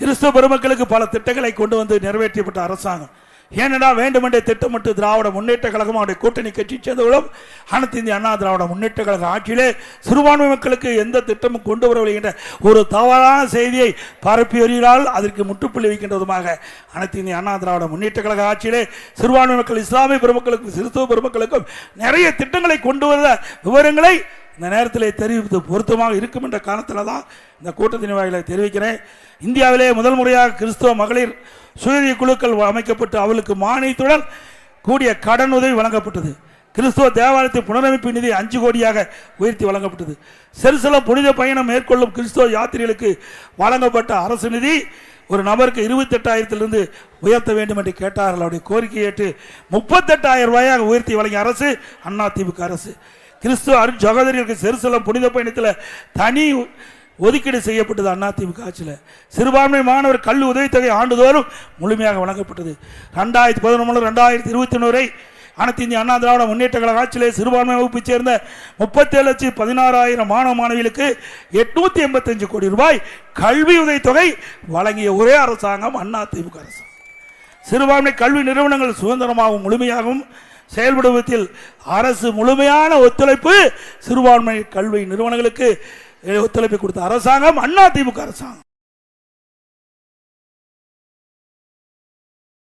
கிறிஸ்துவ பெருமக்களுக்கு பல திட்டங்களை கொண்டு வந்து நிறைவேற்றப்பட்ட அரசாங்கம். ஏனென்றால் வேண்டுமென்றே திட்டமிட்டு திராவிட முன்னேற்ற கழகம் அவருடைய கூட்டணி கட்சி சேர்ந்தவர்களும் அனைத்து இந்திய அண்ணா திராவிட முன்னேற்ற கழக ஆட்சியிலே சிறுபான்மை மக்களுக்கு எந்த திட்டமும் கொண்டு வரவில்லை என்ற ஒரு தவறான செய்தியை பரப்பி வருகிறால் அதற்கு முற்றுப்புள்ளி வைக்கின்றதுமாக அனைத்து இந்திய அண்ணா திராவிட முன்னேற்ற கழக ஆட்சியிலே சிறுபான்மை மக்கள் இஸ்லாமிய பெருமக்களுக்கும் கிறிஸ்துவ பெருமக்களுக்கும் நிறைய திட்டங்களை கொண்டு வர விவரங்களை இந்த நேரத்தில் தெரிவித்து பொருத்தமாக இருக்கும் என்ற காரணத்தில் தான் இந்த கூட்டத்தின் வாயிலை தெரிவிக்கிறேன். இந்தியாவிலே முதல் முறையாக கிறிஸ்தவ மகளிர் சுயநிதி குழுக்கள் அமைக்கப்பட்டு அவளுக்கு மானியத்துடன் கூடிய கடன் உதவி வழங்கப்பட்டது. கிறிஸ்துவ தேவாலயத்தை புனரமைப்பு நிதி அஞ்சு கோடியாக உயர்த்தி வழங்கப்பட்டது. செருசலம் புனித பயணம் மேற்கொள்ளும் கிறிஸ்தவ யாத்திரைகளுக்கு வழங்கப்பட்ட அரசு நிதி ஒரு நபருக்கு இருபத்தெட்டாயிரத்திலிருந்து உயர்த்த வேண்டும் என்று கேட்டார்கள். அவருடைய கோரிக்கை ஏற்று முப்பத்தெட்டாயிரம் ரூபாயாக உயர்த்தி வழங்கிய அரசு அண்ணா திமுக அரசு. கிறிஸ்துவ அருண் சகோதரிகளுக்கு செருசலம் புனித பயணத்தில் தனி ஒதுக்கீடு செய்யப்பட்டது அதிமுக ஆட்சியில். சிறுபான்மை மாணவர் கல்வி உதவித்தொகை ஆண்டுதோறும் முழுமையாக வழங்கப்பட்டது. ரெண்டாயிரத்தி பதினொன்று ரெண்டாயிரத்தி இருபத்தி ஒன்று வரை அனைத்து இந்திய அண்ணா திராவிட முன்னேற்ற கழக ஆட்சியிலே சிறுபான்மை வகுப்பைச் சேர்ந்த முப்பத்தேழு லட்சம் பதினாறாயிரம் மாணவ மாணவிகளுக்கு எட்நூத்தி எண்பத்தஞ்சு கோடி ரூபாய் கல்வி உதவித்தொகை வழங்கிய ஒரே அரசாங்கம் அண்ணா திமுக அரசாங்கம் சிறுபான்மை கல்வி நிறுவனங்கள் சுதந்திரமாகவும் முழுமையாகவும் செயல்படுவதில் அரசு முழுமையான ஒத்துழைப்பு சிறுபான்மை கல்வி நிறுவனங்களுக்கு ஒத்துழைப்பு கொடுத்த அரசாங்கம் அண்ணா திமுக அரசாங்கம்.